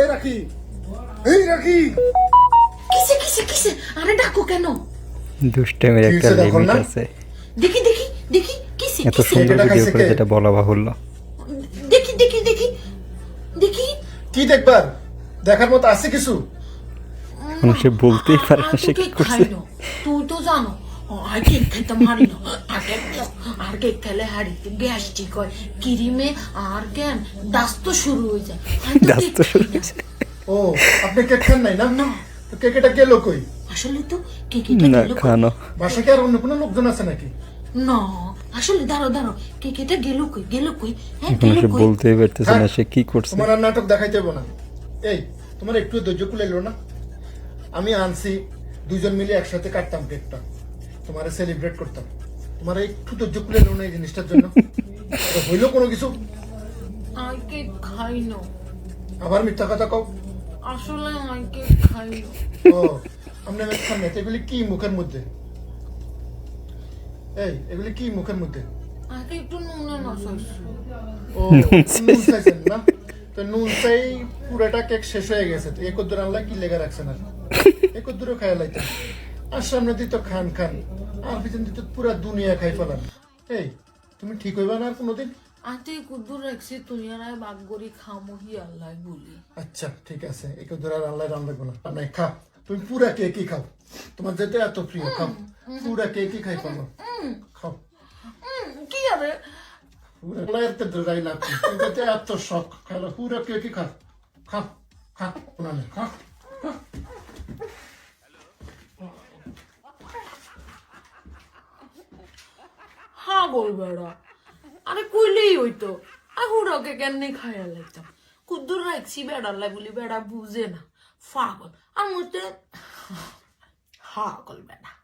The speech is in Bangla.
এ রাখি। এই রাখি। কিসে কিসে কিসে? আরে ডাকো কেন? দুষ্টামির একটা লিমিট আছে। দেখি দেখি দেখি কিসে এত সুন্দর ভিডিও করে যেটা বলা বাহুল্য। দেখি দেখি দেখি দেখি। কি দেখবার? দেখার মতো আছে কিছু? সে বলতেই পারে না সে কি করছে। তুই তো জানো না। কেক আর কেক খেলে হয়। কিরিমে আর কেন? দাস তো শুরু হয়ে যায় আমি তো দাঁত কেক তো শুরু না। হয়েছে। ও আপনি কেক খান নাই না? না। গেল কই? আসলে তো না? খানো। বাসা কি আর অন্য কোনো লোকজন আছে নাকি? না আসলে দাঁড়ো দাঁড়ো কেক এটা গেল কই? গেল কই? হ্যাঁ গেল কই? বলতেই পারতেছে না সে কি করছে। তোমার নাটক দেখাইতে হবে না। এই তোমার একটু ধৈর্য কুলাইলো না? আমি আনছি দুজন মিলে একসাথে কাটতাম কেকটা। তোমারে সেলিব্রেট করতাম। তোমার একটু ধৈর্য কুলাইলো না এই জিনিসটার জন্য। হইল কোনো কিছু? আমি কেক খাই না। আবার মিথ্যা কথা কও। আসলে আমি কেক খাই না। ও আপনি আমি খান না এগুলি কি মুখের মধ্যে? এই এগুলি কি মুখের মধ্যে? আগে একটু নুন না ও নুন চাইছেন না? তো নুন চাই পুরাটা কেক শেষ হয়ে গেছে। তো এক দূর আনলা কি লেগে রাখছেন আর? এক দূরও খাই লাইতে আর সামনে দিত খান খান। আর পিছন দিত পুরা দুনিয়া খাই ফেলান এই তুমি ঠিক হইবা না আর কোনোদিন? আতে কুদ্দুর রাখছি তুই আর আমি বাগ খামহি আল্লাহ বলি। আচ্ছা ঠিক আছে। এক দূর আর আনলাই রান লাগবো না। নাই খা। তুমি পুরা কেকই খাও। তোমার যেতে এত প্রিয় খাও। পুরা কেকই খাই ফেলো। খাও। কি আরে পুরা এত দূরাই না তুমি যেতে এত শখ খাইলো পুরা কেকই খা খা খা। খা খা। বল বেড়া। আরে কইলেই হইতো। আর হুড়কে কেন খাইয়া লাগতাম কুদ্দুর রাখছি বেড়াল্লাই বলি, বেড়া বুঝে না। পাগল আর মুহূর্তে পাগল বেড়া।